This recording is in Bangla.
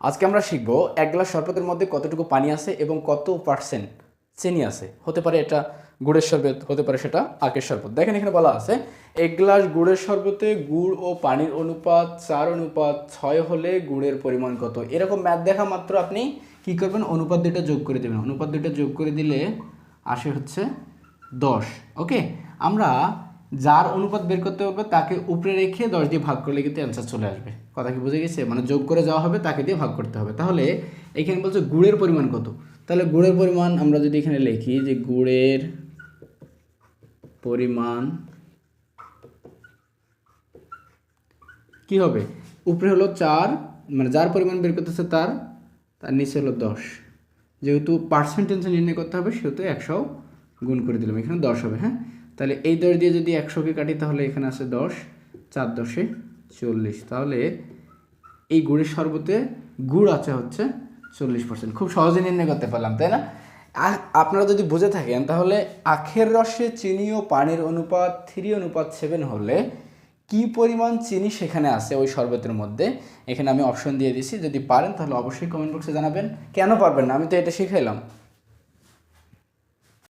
আজকে আমরা শিখব এক গ্লাস শরবতের মধ্যে কতটুকু পানি আছে এবং কত পার্সেন্ট চিনি আছে। হতে পারে এটা গুড়ের শরবত, হতে পারে সেটা আখের শরবত। দেখেন এখানে বলা আছে, এক গ্লাস গুড়ের শরবতে গুড় ও পানির অনুপাত চার অনুপাত ছয় হলে গুড়ের পরিমাণ কত? এরকম ম্যাথ দেখা মাত্র আপনি কি করবেন? অনুপাত দুইটা যোগ করে দেবেন। অনুপাত দুইটা যোগ করে দিলে আসে হচ্ছে দশ। ওকে আমরা যার অনুপাত বের করতে পারবে তাকে উপরে রেখে দশ দিয়ে ভাগ করলে কিন্তু অ্যান্সার চলে আসবে। কথা কি বুঝে গেছে? মানে যোগ করে যাওয়া হবে, তাকে দিয়ে ভাগ করতে হবে। তাহলে এখানে বলছে গুড়ের পরিমাণ কত? তাহলে গুড়ের পরিমাণ আমরা যদি এখানে লিখি যে গুড়ের পরিমাণ কি হবে? উপরে হলো চার মানে যার পরিমাণ বের করতেছে তার তার নিচে হলো দশ। যেহেতু পার্সেন্টেজ নির্ণয় করতে হবে, সেহেতু একশো গুণ করে দিলাম। এখানে দশ হবে হ্যাঁ? তাহলে এই দশ দিয়ে যদি একশোকে কাটি, তাহলে এখানে আছে দশ, চার দশে চল্লিশ। তাহলে এই গুড়ের শরবতে গুড় আছে হচ্ছে চল্লিশ পার্সেন্ট খুব সহজে নির্ণয় করতে পারলাম, তাই না? আপনারা যদি বুঝে থাকেন, তাহলে আখের রসে চিনি ও পানির অনুপাত থ্রি অনুপাত সেভেন হলে কি পরিমাণ চিনি সেখানে আছে ওই শরবতের মধ্যে? এখানে আমি অপশন দিয়ে দিছি যদি পারেন, তাহলে অবশ্যই কমেন্ট বক্সে জানাবেন। কেন পারবেন না? আমি তো এটা শিখাইলাম।